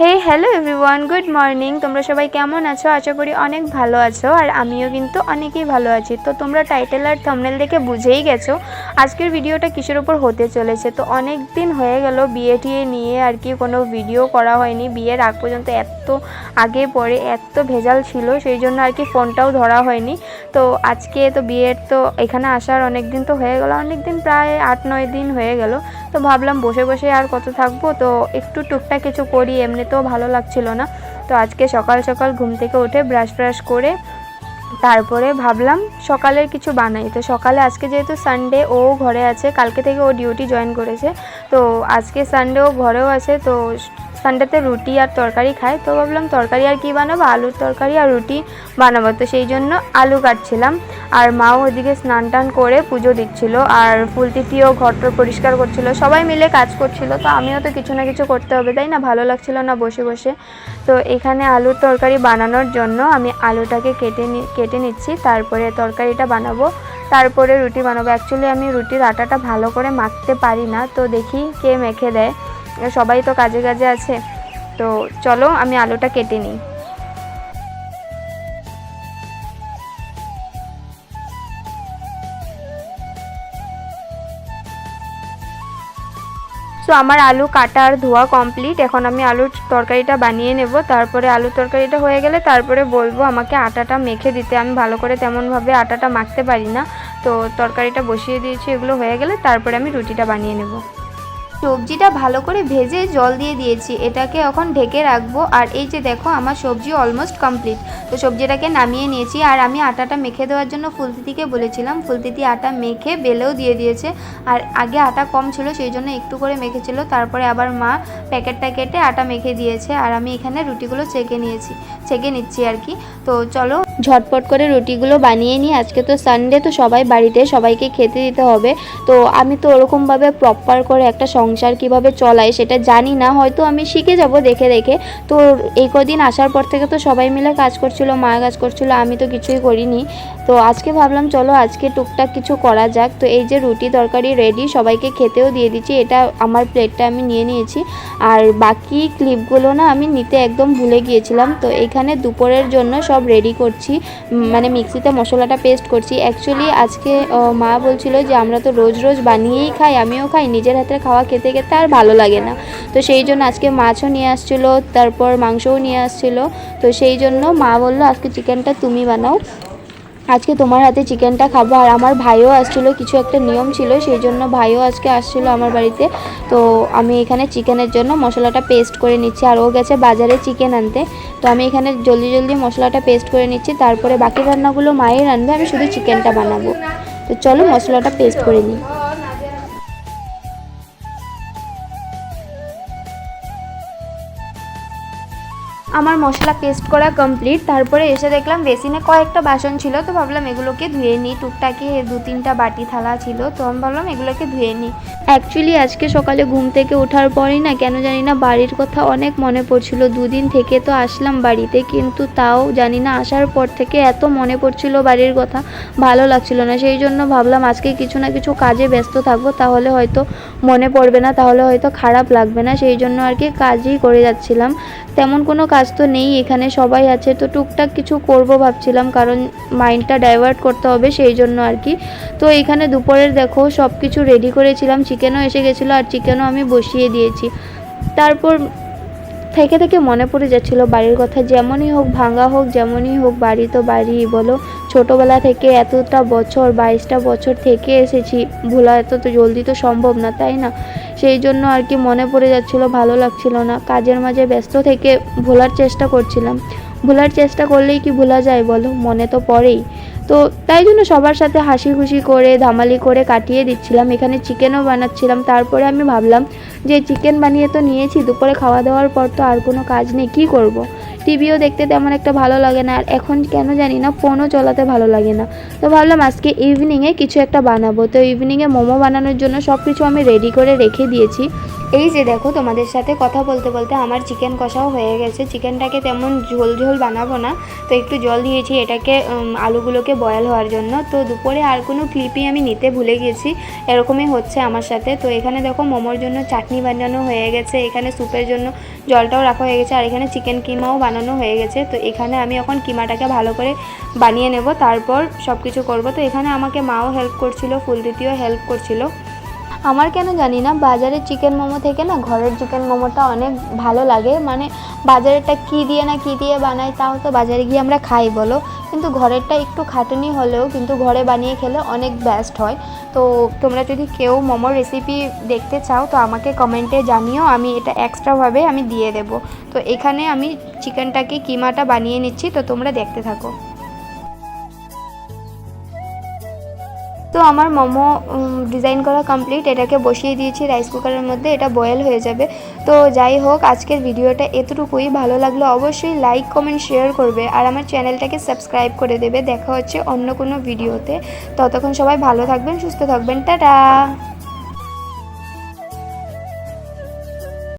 Hey hello everyone good morning তোমরা সবাই কেমন আছো? আশা করি অনেক ভালো আছো আর আমিও কিন্তু অনেকই ভালো আছি। তো তোমরা টাইটেল আর থামনেল দেখে বুঝেই গেছো আজকের ভিডিওটা কিসের উপর হতে চলেছে? তো অনেক দিন হয়ে গেল বিয়ে টিয়ে নিয়ে আর কি কোনো ভিডিও করা হয়নি। বিয়ের আগ পর্যন্ত এত আগে পরে এত ভেজাল ছিল, সেই জন্য আর কি ফোনটাও ধরা হয়নি। তো আজকে তো বিয়ের তো এখানে আসার অনেক দিন তো হয়ে গেল। অনেক দিন প্রায় আট নয় দিন হয়ে গেল। তো ভাবলাম বসে বসে আর কত থাকব? তো একটু টুকটা কিছু করি, এমনিতেও ভালো লাগছিল না। তো আজকে সকাল সকাল ঘুম থেকে উঠে ব্রাশ ফ্রাশ করে তারপরে ভাবলাম সকালের কিছু বানাই। তো সকালে আজকে যেহেতু সানডে ও ঘরে আছে। কালকে থেকে ও ডিউটি জয়েন করেছে। তো আজকে সানডে ও ঘরেও আছে। তো সানডেতে রুটি আর তরকারি খায়, তো ভাবলাম তরকারি আর কি বানাবো? আলুর তরকারি আর রুটি বানাবো। তো সেই জন্য আলু কাটছিলাম। আর মাও ওদিকে স্নান টান করে পুজো দিচ্ছিল আর ফুলতিথিও ঘরটর পরিষ্কার করছিল। সবাই মিলে কাজ করছিল, তো আমিও তো কিছু না কিছু করতে হবে, তাই না? ভালো লাগছিল না বসে বসে। তো এখানে আলুর তরকারি বানানোর জন্য আমি আলুটাকে কেটে কেটে নিচ্ছি, তারপরে তরকারিটা বানাবো, তারপরে রুটি বানাবো। অ্যাকচুয়ালি আমি রুটির আটাটা ভালো করে মাখতে পারি না, তো দেখি কে মেখে দেয়। সবাই তো কাজে কাজে আছে। তো চলো, আমি আলুটা কেটে নিই। সো আমার আলু কাটা আর ধোয়া কমপ্লিট এখন আমি আলুর তরকারিটা বানিয়ে নেব। তারপরে আলুর তরকারিটা হয়ে গেলে তারপরে বলব আমাকে আটাটা মেখে দিতে। আমি ভালো করে তেমনভাবে আটাটা মাখতে পারি না। তো তরকারিটা বসিয়ে দিয়েছি, এগুলো হয়ে গেলে তারপরে আমি রুটিটা বানিয়ে নেব। সবজিটা ভালো করে ভেজে জল দিয়ে দিয়েছি। এটাকে এখন ঢেকে রাখব। আর এই যে দেখো, আমার সবজি অলমোস্ট কমপ্লিট তো সবজিটাকে নামিয়ে নিয়েছি। আর আমি আটাটা মেখে দেওয়ার জন্য ফুলতিথিকে বলেছিলাম। ফুলতিথি আটা মেখে বেলেও দিয়ে দিয়েছে। আর আগে আটা কম ছিল, সেই জন্য একটু করে মেখেছিল। তারপরে আবার মা প্যাকেটটা কেটে আটা মেখে দিয়েছে। আর আমি এখানে রুটিগুলো চেকে নিয়েছি চেকে নিচ্ছি আর কি। তো চলো, ঝটপট করে রুটিগুলো বানিয়ে নিই। আজকে তো সানডে তো সবাই বাড়িতে সবাইকে খেতে দিতে হবে। তো আমি তো ওরকমভাবে প্রপার করে একটা সংসার কীভাবে চলায় সেটা জানি না, হয়তো আমি শিখে যাব দেখে দেখে। তো এই কদিন আসার পর থেকে তো সবাই মিলে কাজ করছিল, মা কাজ করছিল, আমি তো কিছুই করিনি। তো আজকে ভাবলাম, চলো আজকে টুকটাক কিছু করা যাক। তো এই যে রুটি তরকারি রেডি সবাইকে খেতেও দিয়ে দিচ্ছি, এটা আমার প্লেটটা আমি নিয়ে নিয়েছি। আর বাকি ক্লিপগুলো না আমি নিতে একদম ভুলে গিয়েছিলাম। তো এখানে দুপুরের জন্য সব রেডি করছি মানে মিক্সিতে মশলাটা পেস্ট করছি। অ্যাকচুয়ালি আজকে মা বলছিল যে আমরা তো রোজ রোজ বানিয়েই খাই, আমিও খাই, নিজের হাতের খাওয়া খেতে খেতে আর ভালো লাগে না। তো সেই জন্য আজকে মাছও নিয়ে আসছিল, তারপর মাংসও নিয়ে আসছিল। তো সেই জন্য মা বলল, আজকে চিকেনটা তুমি বানাও। আজকে তোমার হাতে চিকেনটা খাব। আর আমার ভাইও আসছিল, কিছু একটা নিয়ম ছিল, সেই জন্য ভাইও আজকে আসছিল আমার বাড়িতে। তো আমি এখানে চিকেনের জন্য মশলাটা পেস্ট করে নিচ্ছি। আর ও গেছে বাজারে চিকেন আনতে। তো আমি এখানে জলদি জলদি মশলাটা পেস্ট করে নিচ্ছি। তারপরে বাকি রান্নাগুলো মায়ের রান্না আমি শুধু চিকেনটা বানাবো। তো চলো মশলাটা পেস্ট করে নিই। আমার মশলা পেস্ট করা কমপ্লিট তারপরে এসে দেখলাম বেসিনে কয়েকটা বাসন ছিল, তো ভাবলাম এগুলোকে ধুয়ে নিই। টুকটাকে দু তিনটা বাটি থালা ছিল, তো আমি ভাবলাম এগুলোকে ধুয়ে নিই। অ্যাকচুয়ালি আজকে সকালে ঘুম থেকে ওঠার পরেই না, কেন জানি না বাড়ির কথা অনেক মনে পড়ছিল। দুদিন থেকে তো আসলাম বাড়িতে, কিন্তু তাও জানি না আসার পর থেকে এত মনে পড়ছিল বাড়ির কথা, ভালো লাগছিল না। সেই জন্য ভাবলাম আজকে কিছু না কিছু কাজে ব্যস্ত থাকব, তাহলে হয়তো মনে পড়বে না, তাহলে হয়তো খারাপ লাগবে না। সেই জন্য আর কি কাজই করে যাচ্ছিলাম। তেমন কোনো কাজ তো নেই, এখানে সবাই আছে। তো টুকটাক কিছু করব ভাবছিলাম, কারণ মাইন্ডটা ডাইভার্ট করতে হবে সেই জন্য আর কি। তো এখানে দুপুরের দেখো সব কিছু রেডি করেছিলাম। চিকেনও এসে গেছিল আর চিকেনও আমি বসিয়ে দিয়েছি। তারপর থেকে থেকে মনে পড়ে যাচ্ছিল, বাড়ির কথা যেমনই হোক, ভাঙা হোক, যেমনই হোক, বাড়ি তো বাড়ি বলো। ছোটোবেলা থেকে এতটা বছর, বাইশটা বছর থেকে এসেছি। ভোলা এত তো জলদি তো সম্ভব না, তাই না? সেই জন্য আর কি মনে পড়ে যাচ্ছিল, ভালো লাগছিল না। কাজের মাঝে ব্যস্ত থেকে ভোলার চেষ্টা করছিলাম। ভোলার চেষ্টা করলেই কি ভোলা যায় বলো? মনে তো পড়েই। তো তাই জন্য সবার সাথে হাসি খুশি করে, ধামালি করে কাটিয়ে দিচ্ছিলাম। এখানে চিকেনও বানাচ্ছিলাম। তারপরে আমি ভাবলাম যে, চিকেন বানিয়ে তো নিয়েছি, দুপুরে খাওয়া দাওয়ার পর তো আর কোনো কাজ নেই, কী করব। টিভিও দেখতে তেমন একটা ভালো লাগে না। আর এখন কেন জানি না ফোনও চলাতে ভালো লাগে না। তো ভাবলাম আজকে ইভিনিংয়ে কিছু একটা বানাবো। তো ইভিনিংয়ে মোমো বানানোর জন্য সব কিছু আমি রেডি করে রেখে দিয়েছি। এই যে দেখো, তোমাদের সাথে কথা বলতে বলতে আমার চিকেন কষাও হয়ে গেছে। চিকেনটাকে তেমন ঝোল ঝোল বানাবো না, তো একটু জল দিয়েছি। এটাকে আলুগুলোকে বয়েল হওয়ার জন্য। তো দুপুরে আর কোনো ক্লিপই আমি নিতে ভুলে গেছি, এরকমই হচ্ছে আমার সাথে। তো এখানে দেখো, মোমোর জন্য চাটনি বানানো হয়ে গেছে। এখানে স্যুপের জন্য জলটাও রাখা হয়ে গেছে, আর এখানে চিকেন কিমাও বানানো হয়ে গেছে। তো এখানে আমি এখন কিমাটাকে ভালো করে বানিয়ে নেব। তারপর সব কিছু করব। তো এখানে আমাকে মাও হেল্প করছিল, ফুলদিতিও হেল্প করছিল। আমার কেন জানি না বাজারের চিকেন মোমো থেকে না ঘরের চিকেন মোমোটা অনেক ভালো লাগে। মানে বাজারেরটা কী দিয়ে না কী দিয়ে বানায় তাও তো বাজারে গিয়ে আমরা খাই বলো। কিন্তু ঘরেরটা একটু খাটুনি হলেও কিন্তু ঘরে বানিয়ে খেলে অনেক বেস্ট হয়। তো তোমরা যদি কেউ মোমোর রেসিপি দেখতে চাও, তো আমাকে কমেন্টে জানিও, আমি এটা এক্সট্রাভাবে আমি দিয়ে দেব। তো এখানে আমি চিকেনটাকে কিমাটা বানিয়ে নিচ্ছি, তো তোমরা দেখতে থাকো। তো আমার মোমো ডিজাইন করা কমপ্লিট এটাকে বসিয়ে দিয়েছি রাইস কুকারের মধ্যে, এটা বয়েল হয়ে যাবে। তো যাই হোক, আজকের ভিডিওটা এতটুকুই। ভালো লাগল অবশ্যই লাইক কমেন্ট শেয়ার করবে। আর আমার চ্যানেলটাকে সাবস্ক্রাইব করে দেবে। দেখা হচ্ছে অন্য কোনো ভিডিওতে। ততক্ষণ সবাই ভালো থাকবেন, সুস্থ থাকবেন। টাটা!